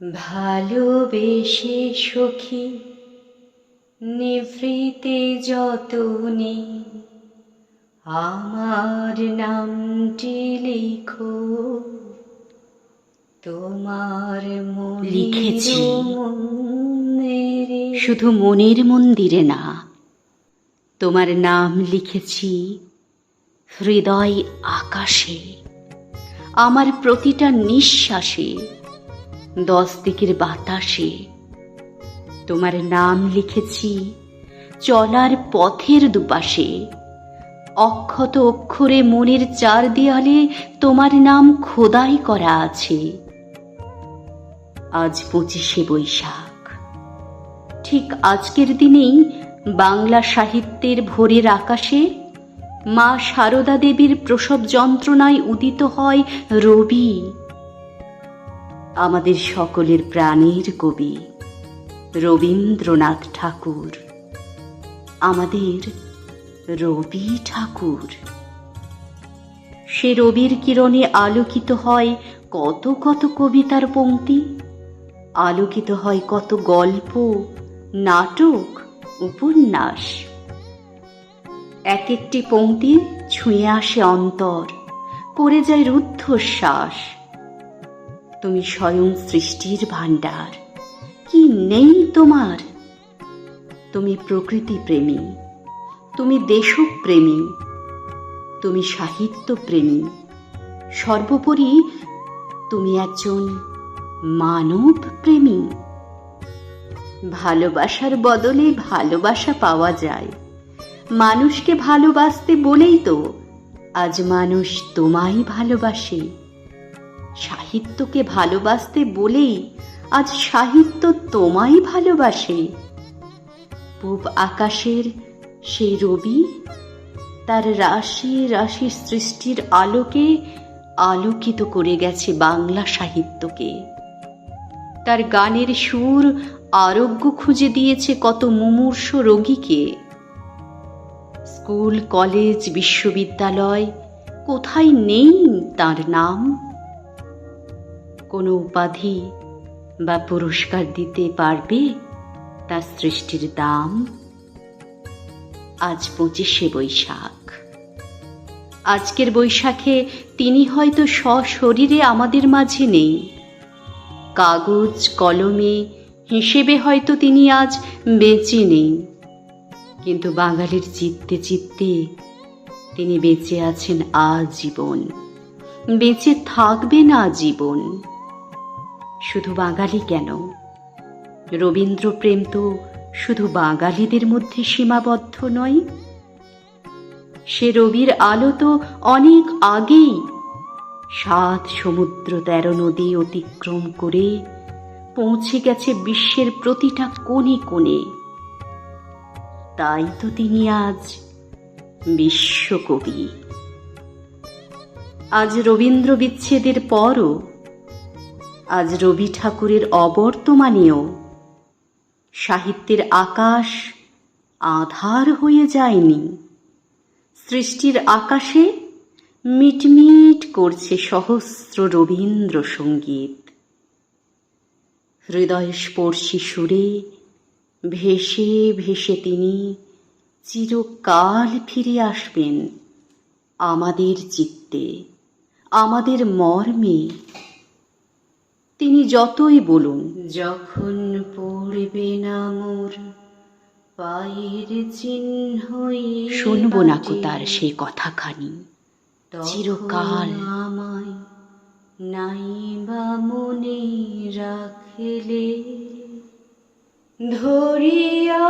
ভালোবেসে সখী নিভৃতে যতনে আমার নামটি লিখো তোমার লিখেছি। শুধু মনের মন্দিরে না তোমার নাম লিখেছি হৃদয় আকাশে আমার প্রতিটা নিঃশ্বাসে দশ দিকের বাতাসে। তোমার নাম লিখেছি চলার পথের দুপাশে। অক্ষত অক্ষরে মনের চার দেয়ালে তোমার নাম খোদাই করা আছে। আজ পঁচিশে বৈশাখ। ঠিক আজকের দিনেই বাংলা সাহিত্যের ভোরের আকাশে মা সারদা দেবীর প্রসব যন্ত্রণায় উদিত হয় রবি। আমাদের সকলের প্রাণের কবি রবীন্দ্রনাথ ঠাকুর। আমাদের রবি ঠাকুর। সে রবির কিরণে আলোকিত হয় কত কত কবিতার পংক্তি আলোকিত হয় কত গল্প, নাটক, উপন্যাস। এক একটি পংক্তি ছুঁয়ে আসে অন্তর, পড়ে যায় রুদ্ধশ্বাস। তুমি স্বয়ং সৃষ্টির ভাণ্ডার। কি নেই তোমার? তুমি প্রকৃতি প্রেমী। তুমি দেশপ্রেমী তুমি সাহিত্য প্রেমী। সর্বোপরি তুমি একজন মানব প্রেমী। ভালোবাসার বদলে ভালোবাসা পাওয়া যায়। মানুষকে ভালোবাসতে বলেই তো আজ মানুষ তোমায় ভালোবাসে। সাহিত্যকে ভালোবাসতে বলেই আজ সাহিত্য তোমায় ভালোবাসে। পূব আকাশের সেই রবি, তার রাশি রাশি সৃষ্টির আলোকে আলোকিত করে গেছে বাংলা সাহিত্যকে। তার গানের সুর আরোগ্য খুঁজে দিয়েছে কত মুমূর্ষ রোগীকে। স্কুল, কলেজ, বিশ্ববিদ্যালয় কোথায় নেই তার নাম? কোনো উপাধি বা পুরস্কার দিতে পারবে তার সৃষ্টির দাম? আজ পঁচিশে বৈশাখ। আজকের বৈশাখে তিনি হয়তো সশরীরে আমাদের মাঝে নেই। কাগজ, কলমে হিসেবে হয়তো তিনি আজ বেঁচে নেই। কিন্তু বাঙালির চিত্তে চিত্তে তিনি বেঁচে আছেন আজীবন। বেঁচে থাকবেন আজীবন। শুধু বাঙালি কেন? রবীন্দ্র প্রেম তো শুধু বাঙালিদের মধ্যে সীমাবদ্ধ নয়। সে রবির আলো তো অনেক আগেই। সাত সমুদ্র তেরো নদী অতিক্রম করে পৌঁছে গেছে বিশ্বের প্রতিটা কোণে কোণে। তাই তো তিনি আজ বিশ্বকবি। আজ রবীন্দ্র বিচ্ছেদের পরও আজ রবি ঠাকুরের অবর্তমানেও। সাহিত্যের আকাশ আধার হয়ে যায়নি। সৃষ্টির আকাশে মিটমিট করছে সহস্র রবীন্দ্র সংগীত হৃদয়স্পর্শী সুরে ভেসে ভেসে তিনি চিরকাল ফিরে আসবেন আমাদের চিত্তে, আমাদের মর্মে। তিনি যতই বলুন যখন পড়বে না মোর পায়ের চিহ্ন শুনব না কো তার সেই কথাখানি চিরকাল। আমায় নাই বা মনে রাখলে ধরিয়া